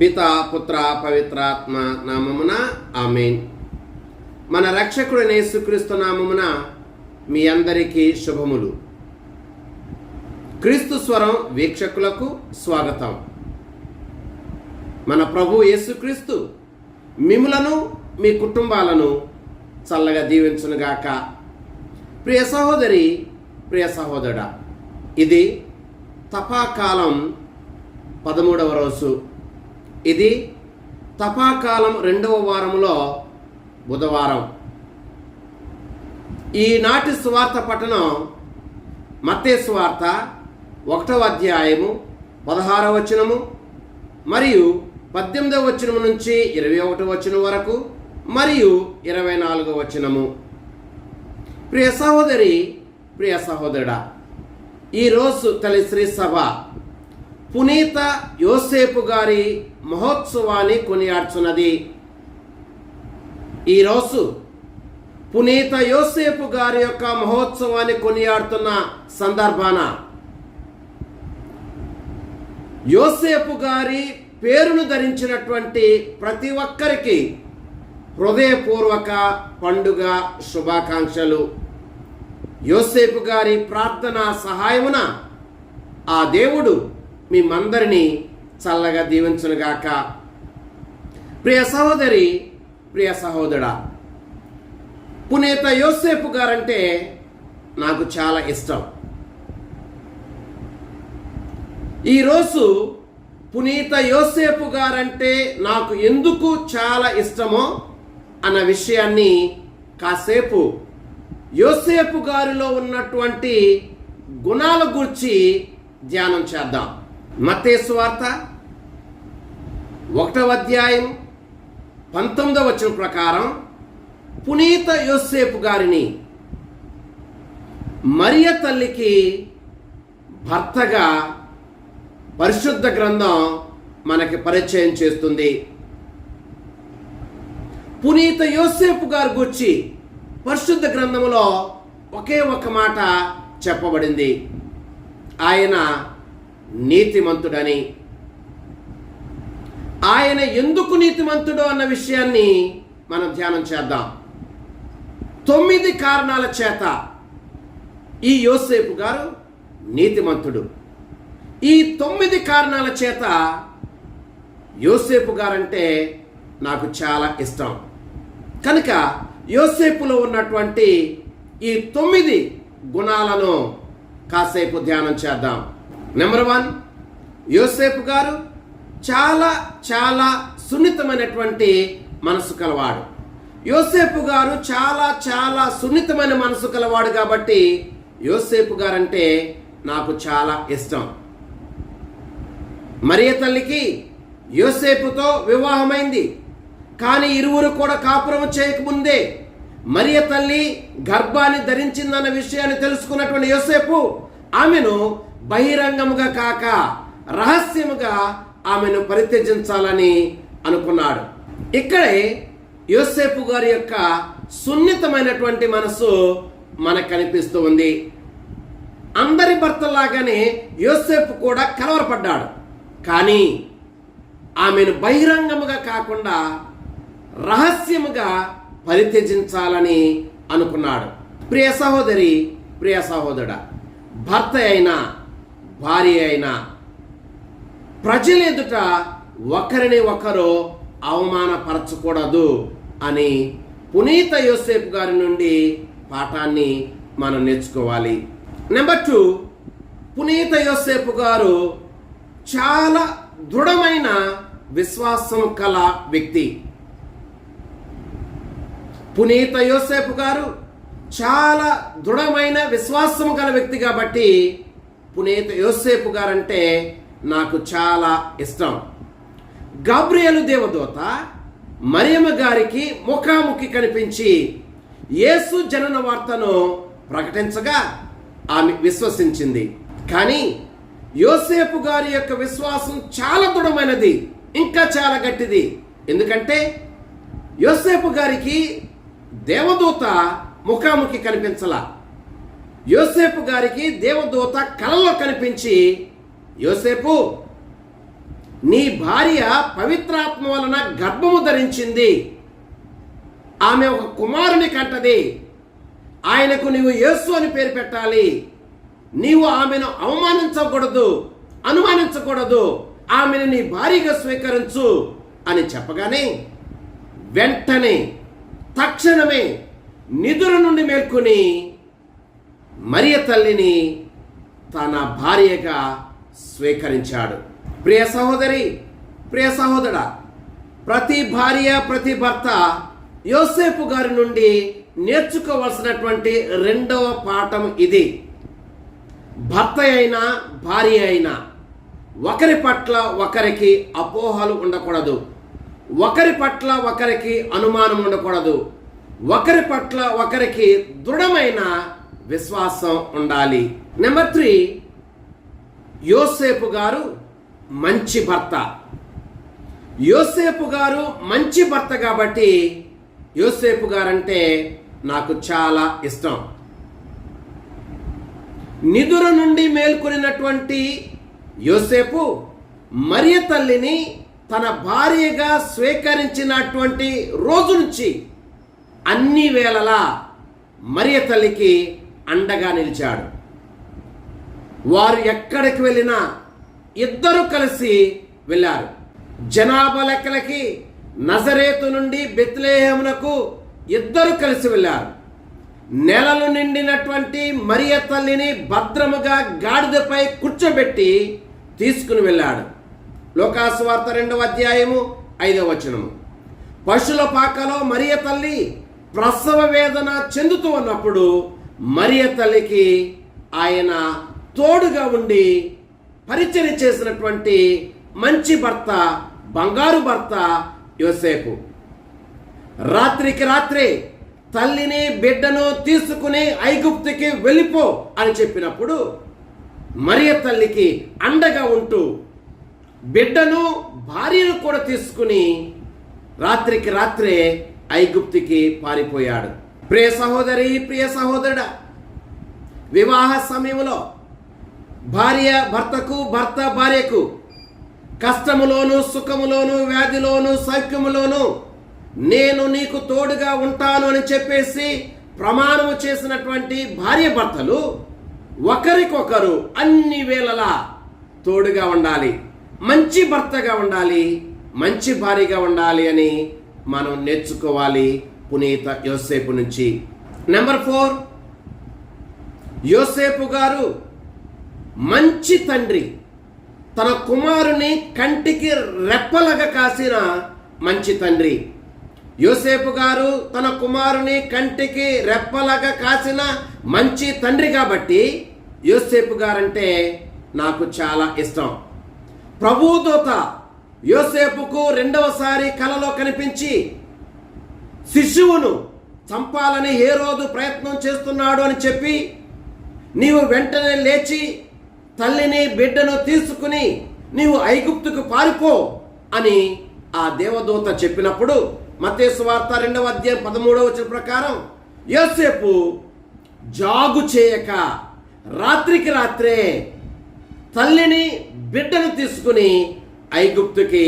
పిత పుత్ర పవిత్రాత్మ నామమున ఆమెన్. మన రక్షకుడు యేసుక్రీస్తు నామమున మీ అందరికీ శుభములు. క్రీస్తు స్వరం వీక్షకులకు స్వాగతం. మన ప్రభు యేసుక్రీస్తు మిములను మీ కుటుంబాలను చల్లగా దీవించునుగాక. ప్రియ సహోదరి ప్రియ సహోదరుడా ఇది తపాకాలం పదమూడవ రోజు. ఇది తపాకాలం రెండవ వారంలో బుధవారం. ఈనాటి సువార్త పఠనం మత్తే సువార్త ఒకటవ అధ్యాయము పదహారవ వచనము మరియు పద్దెనిమిదవ వచనము నుంచి ఇరవై ఒకటవ వచనం వరకు మరియు ఇరవై నాలుగవ వచనము. ప్రియ సహోదరి ప్రియ సహోదరుడా ఈరోజు తల్లి శ్రీ సభ పునీత యోసేపు గారి మహోత్సవాన్ని కొనియాడుచున్నది. ఈరోజు పునీత యోసేపు గారి యొక్క మహోత్సవాన్ని కొనియాడుతున్న సందర్భాన యోసేపు గారి పేరును ధరించినటువంటి ప్రతి ఒక్కరికి హృదయపూర్వక పండుగ శుభాకాంక్షలు. యోసేపు గారి ప్రార్థన సహాయమున ఆ దేవుడు మేమందరినీ చల్లగా దీవించునుగాక. ప్రియ సహోదరి ప్రియ సహోదరా పునీత యోసేపు గారంటే నాకు చాలా ఇష్టం. ఈరోజు పునీత యోసేపు గారంటే నాకు ఎందుకు చాలా ఇష్టమో అన్న విషయాన్ని కాసేపు యోసేపు గారిలో ఉన్నటువంటి గుణాల గురించి ధ్యానం చేద్దాం. మత్తేసు వార్త ఒకటవ అధ్యాయం పంతొమ్మిదవ వచనం ప్రకారం పునీత యోసేపు గారిని మరియ తల్లికి భర్తగా పరిశుద్ధ గ్రంథం మనకి పరిచయం చేస్తుంది. పునీత యోసేపు గారి గురించి పరిశుద్ధ గ్రంథంలో ఒకే ఒక మాట చెప్పబడింది. ఆయన నీతిమంతుడని. ఆయన ఎందుకు నీతిమంతుడు అన్న విషయాన్ని మనం ధ్యానం చేద్దాం. తొమ్మిది కారణాల చేత ఈ యోసేపు గారు నీతిమంతుడు. ఈ తొమ్మిది కారణాల చేత యోసేపు గారంటే నాకు చాలా ఇష్టం. కనుక యోసేపులో ఉన్నటువంటి ఈ తొమ్మిది గుణాలను కాసేపు ధ్యానం చేద్దాం. నెంబర్ వన్ యోసేపు గారు చాలా చాలా సున్నితమైనటువంటి మనసు కలవాడు. యోసేపు గారు చాలా చాలా సున్నితమైన మనసు కలవాడు కాబట్టి యోసేపు అంటే నాకు చాలా ఇష్టం. మరియ తల్లికి యోసేపుతో వివాహమైంది. కానీ ఇరువురు కూడా కాపురం చేయకముందే మరియ తల్లి గర్భాన్ని ధరించిందన్న విషయాన్ని తెలుసుకున్నటువంటి యోసేపు ఆమెను బహిరంగముగా కాక రహస్యముగా ఆమెను పరిత్యజించాలని అనుకున్నాడు. ఇక్కడే యోసేపు గారి యొక్క సున్నితమైనటువంటి మనసు మనకు కనిపిస్తూ ఉంది. అందరి భర్తలాగానే యోసేపు కూడా కలవరపడ్డాడు. కానీ ఆమెను బహిరంగముగా కాకుండా రహస్యముగా పరిత్యజించాలని అనుకున్నాడు. ప్రియ సహోదరి ప్రియ సహోదరుడ భర్త అయినా భార్య అయినా ప్రజల ఎదుట ఒకరిని ఒకరు అవమానపరచకూడదు అని పునీత యోసేఫ్ గారి నుండి పాఠాన్ని మనం నేర్చుకోవాలి. నెంబర్ టూ పునీత యోసేపు గారు చాలా దృఢమైన విశ్వాసం కల వ్యక్తి. పునీత యోసేపు గారు చాలా దృఢమైన విశ్వాసం గల వ్యక్తి కాబట్టి పునీత యోసేపు గారంటే నాకు చాలా ఇష్టం. గాబ్రియలు దేవదూత మరియమ్మ గారికి ముఖాముఖి కనిపించి యేసు జనన వార్తను ప్రకటించగా ఆమె విశ్వసించింది. కానీ యోసేపు గారి యొక్క విశ్వాసం చాలా దృఢమైనది ఇంకా చాలా గట్టిది. ఎందుకంటే యోసేపు గారికి దేవదూత ముఖాముఖి కనిపించలా. యోసేపు గారికి దేవదూత కలలో కనిపించి యోసేపు నీ భార్య పవిత్రాత్మ వలన గర్భము ధరించింది. ఆమె ఒక కుమారుని కంటది. ఆయనకు నీవు యేసు అని పేరు పెట్టాలి. నీవు ఆమెను అవమానించకూడదు అనుమానించకూడదు. ఆమెను నీ భార్యగా స్వీకరించు అని చెప్పగానే వెంటనే తక్షణమే నిధుల నుండి మేల్కొని మరియ తల్లిని తన భార్యగా స్వీకరించాడు. ప్రియ సహోదరి ప్రియ సహోదర ప్రతి భార్య ప్రతి భర్త యోసేపు గారి నుండి నేర్చుకోవలసినటువంటి రెండవ పాఠం ఇది. భర్త అయినా భార్య అయినా ఒకరి పట్ల ఒకరికి అపోహలు ఉండకూడదు. ఒకరి పట్ల ఒకరికి అనుమానం ఉండకూడదు. ఒకరి పట్ల ఒకరికి దృఢమైన విశ్వాసం ఉండాలి. నెంబర్ త్రీ యోసేపు గారు మంచి భర్త. యోసేపు గారు మంచి భర్త కాబట్టి యోసేపు గారంటే నాకు చాలా ఇష్టం. నిధుల నుండి మేల్కొనినటువంటి యోసేపు మరియ తల్లిని తన భార్యగా స్వీకరించినటువంటి రోజు నుంచి అన్ని వేళలా మరియ తల్లికి అండగా నిలిచాడు. వారు ఎక్కడికి వెళ్ళినా ఇద్దరు కలిసి వెళ్ళారు. జనాభా లెక్కలకి నజరేతు నుండి బెత్లేహమునకు ఇద్దరు కలిసి వెళ్ళారు. నెలలు నిండినటువంటి మరియ తల్లిని భద్రముగా గాడిదపై కూర్చోబెట్టి తీసుకుని వెళ్ళాడు. లోకాసు వార్త రెండవ అధ్యాయము ఐదవ వచనము. పశుల పాకలో మరియ తల్లి ప్రసవ వేదన చెందుతూ ఉన్నప్పుడు మరియ తల్లికి ఆయన తోడుగా ఉండి పరిచయం చేసినటువంటి మంచి భర్త బంగారు భర్త యోసేపు. రాత్రికి రాత్రే తల్లిని బిడ్డను తీసుకుని ఐగుప్తుకి వెళ్ళిపో అని చెప్పినప్పుడు మరియ తల్లికి అండగా ఉంటూ బిడ్డను భార్యను కూడా తీసుకుని రాత్రికి రాత్రే ఐగుప్తికి పారిపోయాడు. ప్రియ సహోదరి ప్రియ సహోదరుడా వివాహ సమయంలో భార్య భర్తకు భర్త భార్యకు కష్టములోను సుఖములోను వ్యాధిలోను సౌఖ్యములోను నేను నీకు తోడుగా ఉంటాను అని చెప్పేసి ప్రమాణము చేసినటువంటి భార్య భర్తలు ఒకరికొకరు అన్ని వేళలా తోడుగా ఉండాలి. మంచి భర్తగా ఉండాలి మంచి భార్యగా ఉండాలి అని మనం నేర్చుకోవాలి. పునీత యోసేపు నుంచి. నెంబర్ ఫోర్ యోసేపు గారు మంచి తండ్రి. తన కుమారుని కంటికి రెప్పలగా కాసిన మంచి తండ్రి. యోసేపు గారు తన కుమారుని కంటికి రెప్పలగా కాసిన మంచి తండ్రి కాబట్టి యోసేపు గారంటే నాకు చాలా ఇష్టం. ప్రభుదూత యోసేపుకు రెండవసారి కలలో కనిపించి శిశువును చంపాలని ఏ రోజు ప్రయత్నం చేస్తున్నాడు అని చెప్పి నీవు వెంటనే లేచి తల్లిని బిడ్డను తీసుకుని నీవు ఐగుప్తుకు పారిపో అని ఆ దేవదూత చెప్పినప్పుడు మతేసు వార్త రెండవ అధ్యాయం పదమూడవ వచ్చిన ప్రకారం యోసేపు జాగు చేయక రాత్రికి రాత్రే తల్లిని బిడ్డను తీసుకుని ఐగుప్తుకి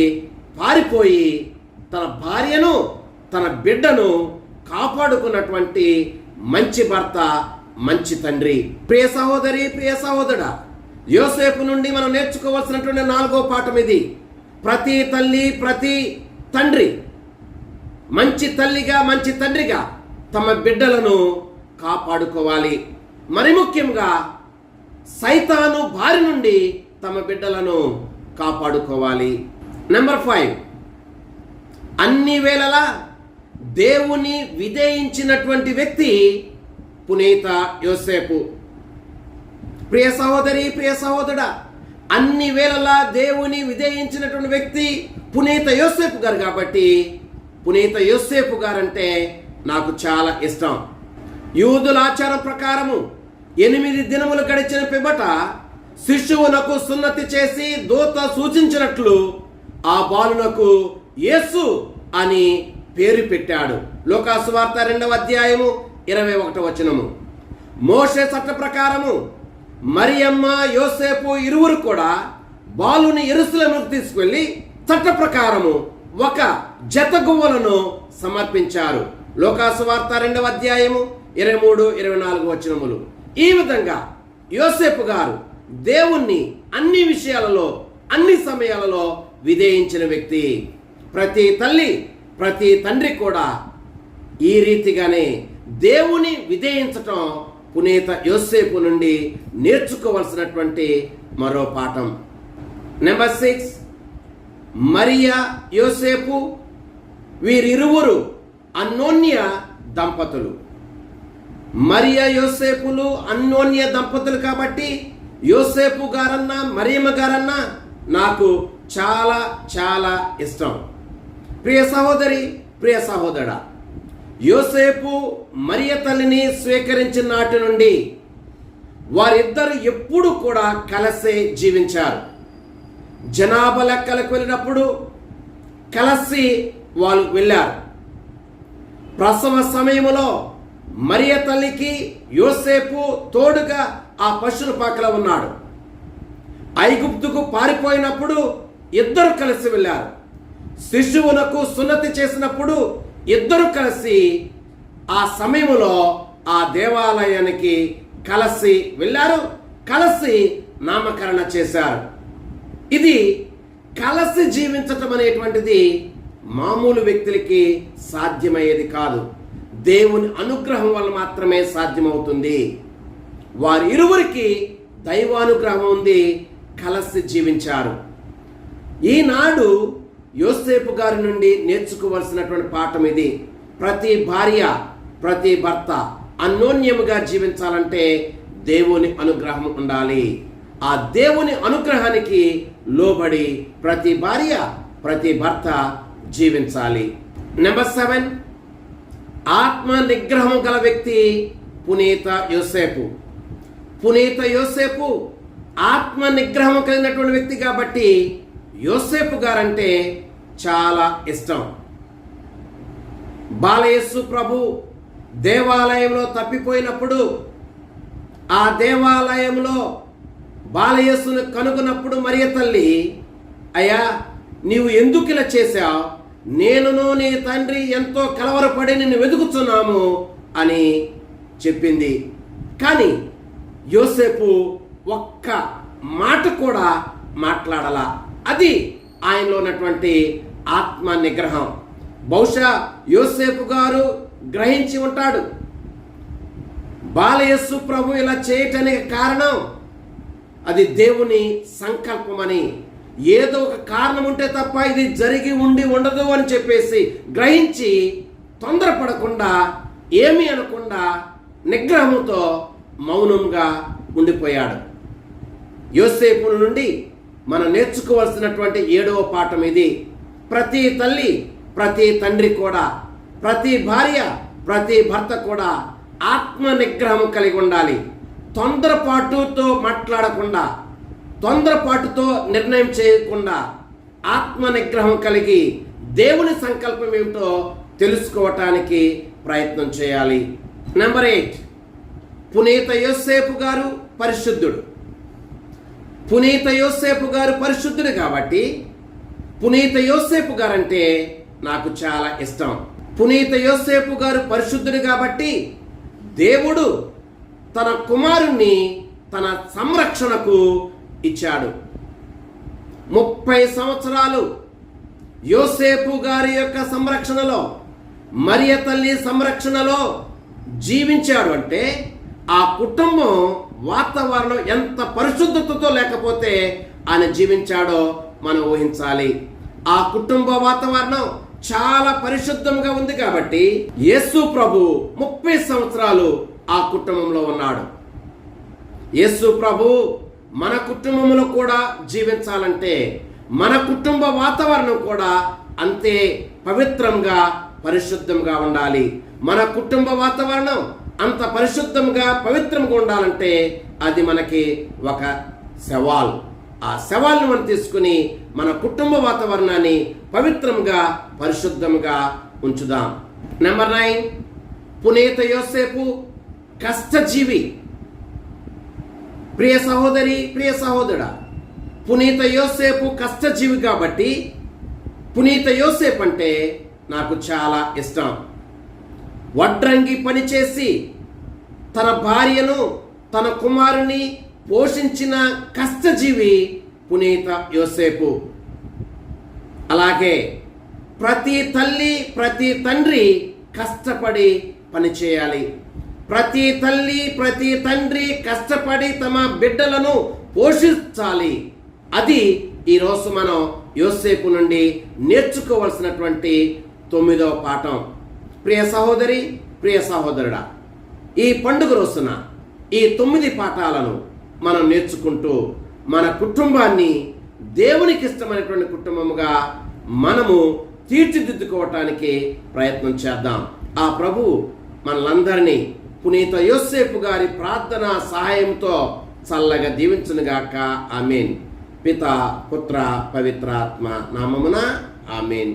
పారిపోయి తన భార్యను తన బిడ్డను కాపాడుకున్నటువంటి మంచి భర్త మంచి తండ్రి. ప్రియ సహోదరి ప్రియ సహోదరుడా యోసేపు నుండి మనం నేర్చుకోవాల్సినటువంటి నాలుగో పాఠం ఇది. ప్రతి తల్లి ప్రతి తండ్రి మంచి తల్లిగా మంచి తండ్రిగా తమ బిడ్డలను కాపాడుకోవాలి. మరి ముఖ్యంగా సైతాను బారి నుండి తమ బిడ్డలను కాపాడుకోవాలి. నెంబర్ ఫైవ్ అన్ని వేళలా దేవుని విధేయించినటువంటి వ్యక్తి పునీత యోసేపు. ప్రియ సహోదరి ప్రియ సహోదరుడా అన్ని వేళలా దేవుని విధేయించినటువంటి వ్యక్తి పునీత యోసేపు గారు కాబట్టి పునీత యోసేపు గారంటే నాకు చాలా ఇష్టం. యూదుల ఆచారం ప్రకారము ఎనిమిది దినములు గడిచిన పిబట శిశువునకు సున్నతి చేసి దూత సూచించినట్లు ఆ బాలునకు యేసు అని పేరు పెట్టాడు. లోకాసు వార్త రెండవ అధ్యాయము ఇరవై ఒకటో వచనము. మోషే చట్ట ప్రకారము మరియమ్మ యోసేపు ఇరువురు కూడా బాలుని ఎరుసలేముకు తీసుకువెళ్ళి చట్ట ప్రకారము ఒక జత గువ్వలను సమర్పించారు. లోకాసు వార్త రెండవ అధ్యాయము ఇరవై మూడు ఇరవై నాలుగు వచనములు. ఈ విధంగా యోసేపు గారు దేవుణ్ణి అన్ని విషయాలలో అన్ని సమయాలలో విధేయించిన వ్యక్తి. ప్రతి తల్లి ప్రతి తండ్రి కూడా ఈ రీతిగానే దేవుని విధేయించటం పునీత యోసేపు నుండి నేర్చుకోవలసినటువంటి మరో పాఠం. నెంబర్ సిక్స్ మరియా యోసేపు వీరిరువురు అన్నోన్య దంపతులు. మరియా యోసేపులు అన్నోన్య దంపతులు కాబట్టి యోసేపు గారన్నా మరియమ్మ గారన్నా నాకు చాలా చాలా ఇష్టం. ప్రియ సహోదరి ప్రియ సహోదరా యోసేపు మరియ తల్లిని స్వీకరించిన నాటి నుండి వారిద్దరు ఎప్పుడు కూడా కలసే జీవించారు. జనాభా లెక్కలకు వెళ్ళినప్పుడు కలసి వాళ్ళు వెళ్ళారు. ప్రసవ సమయంలో మరియ తల్లికి యోసేపు తోడుగా ఆ పశుల పాకలో ఉన్నాడు. ఐగుప్తుకు పారిపోయినప్పుడు ఇద్దరు కలిసి వెళ్ళారు. శిశువునకు సున్నతి చేసినప్పుడు ఇద్దరు కలిసి ఆ సమయంలో ఆ దేవాలయానికి కలిసి వెళ్ళారు. కలిసి నామకరణ చేశారు. ఇది కలిసి జీవించటం అనేటువంటిది మామూలు వ్యక్తులకి సాధ్యమయ్యేది కాదు. దేవుని అనుగ్రహం వల్ల మాత్రమే సాధ్యమవుతుంది. వారి ఇరువురికి దైవానుగ్రహం ఉంది. కలిసి జీవించారు. ఈనాడు యోసేపు గారి నుండి నేర్చుకోవలసినటువంటి పాఠం ఇది. ప్రతి భార్య ప్రతి భర్త అన్యోన్యముగా జీవించాలంటే దేవుని అనుగ్రహం ఉండాలి. ఆ దేవుని అనుగ్రహానికి లోబడి ప్రతి భార్య ప్రతి భర్త జీవించాలి. నెంబర్ సెవెన్ ఆత్మ నిగ్రహం గల వ్యక్తి పునీత యోసేపు. పునీత యోసేపు ఆత్మ నిగ్రహం కలిగినటువంటి వ్యక్తి కాబట్టి యోసేపు గారంటే చాలా ఇష్టం. బాలయేసు ప్రభు దేవాలయంలో తప్పిపోయినప్పుడు ఆ దేవాలయంలో బాలయేసును కనుగొన్నప్పుడు మరియ తల్లి అయ్యా నీవు ఎందుకు ఇలా చేశావు? నేనును నీ తండ్రి ఎంతో కలవరపడి నిన్ను వెతుకుతున్నాము అని చెప్పింది. కానీ యోసేపు ఒక్క మాట కూడా మాట్లాడలా. అది ఆయనలో ఉన్నటువంటి ఆత్మ నిగ్రహం. బహుశా యోసేపు గారు గ్రహించి ఉంటాడు. బాలయస్సు ప్రభు ఇలా చేయటానికి కారణం. అది దేవుని సంకల్పమని. ఏదో ఒక కారణం ఉంటే తప్ప ఇది జరిగి ఉండి ఉండదు అని చెప్పేసి గ్రహించి తొందరపడకుండా ఏమీ అనకుండా నిగ్రహంతో మౌనంగా ఉండిపోయాడు. యోసేపు నుండి మనం నేర్చుకోవాల్సినటువంటి ఏడవ పాఠం ఇది. ప్రతి తల్లి ప్రతి తండ్రి కూడా ప్రతి భార్య ప్రతి భర్త కూడా ఆత్మ నిగ్రహం కలిగి ఉండాలి. తొందరపాటుతో మాట్లాడకుండా తొందరపాటుతో నిర్ణయం చేయకుండా ఆత్మ నిగ్రహం కలిగి దేవుని సంకల్పం ఏమిటో తెలుసుకోవటానికి ప్రయత్నం చేయాలి. Number eight. పునీత యోసేపు గారు పరిశుద్ధుడు. పునీత యోసేపు గారు పరిశుద్ధుడు కాబట్టి పునీత యోసేపు గారు అంటే నాకు చాలా ఇష్టం. పునీత యోసేపు గారు పరిశుద్ధుడు కాబట్టి దేవుడు తన కుమారుణ్ణి తన సంరక్షణకు ఇచ్చాడు. ముప్పై సంవత్సరాలు యోసేపు గారి యొక్క సంరక్షణలో మరియ తల్లి సంరక్షణలో జీవించాడు అంటే ఆ కుటుంబం వాతావరణం ఎంత పరిశుద్ధతతో లేకపోతే ఆయన జీవించాడో మనం ఊహించాలి. ఆ కుటుంబ వాతావరణం చాలా పరిశుద్ధంగా ఉంది కాబట్టి యేసు ప్రభు ముప్పై సంవత్సరాలు ఆ కుటుంబంలో ఉన్నాడు. యేసు ప్రభు మన కుటుంబంలో కూడా జీవించాలంటే మన కుటుంబ వాతావరణం కూడా అంతే పవిత్రంగా పరిశుద్ధంగా ఉండాలి. మన కుటుంబ వాతావరణం అంత పరిశుద్ధంగా పవిత్రంగా ఉండాలంటే అది మనకి ఒక సవాల్. ఆ సవాల్ని మనం తీసుకుని మన కుటుంబ వాతావరణాన్ని పవిత్రంగా పరిశుద్ధంగా ఉంచుదాం. నెంబర్ నైన్ పునీత యోసేపు కష్టజీవి. ప్రియ సహోదరి ప్రియ సహోదరుడా పునీత యోసేపు కష్టజీవి కాబట్టి పునీత యోసేపు అంటే నాకు చాలా ఇష్టం. వడ్రంగి పనిచేసి తన భార్యను తన కుమారుని పోషించిన కష్టజీవి పునీత యోసేపు. అలాగే ప్రతి తల్లి ప్రతి తండ్రి కష్టపడి పనిచేయాలి. ప్రతి తల్లి ప్రతి తండ్రి కష్టపడి తమ బిడ్డలను పోషించాలి. అది ఈరోజు మనం యోసేపు నుండి నేర్చుకోవలసినటువంటి తొమ్మిదవ పాఠం. ప్రియ సహోదరి ప్రియ సహోదరుడా ఈ పండుగ రోజున ఈ తొమ్మిది పాఠాలను మనం నేర్చుకుంటూ మన కుటుంబాన్ని దేవునికి ఇష్టమైనటువంటి కుటుంబముగా మనము తీర్చిదిద్దుకోవటానికి ప్రయత్నం చేద్దాం. ఆ ప్రభు మనలందరినీ పునీత యోసేపు గారి ప్రార్థన సహాయంతో చల్లగా దీవించునుగాక ఆమెన్. పిత పుత్ర పవిత్రాత్మ నామమున ఆమెన్.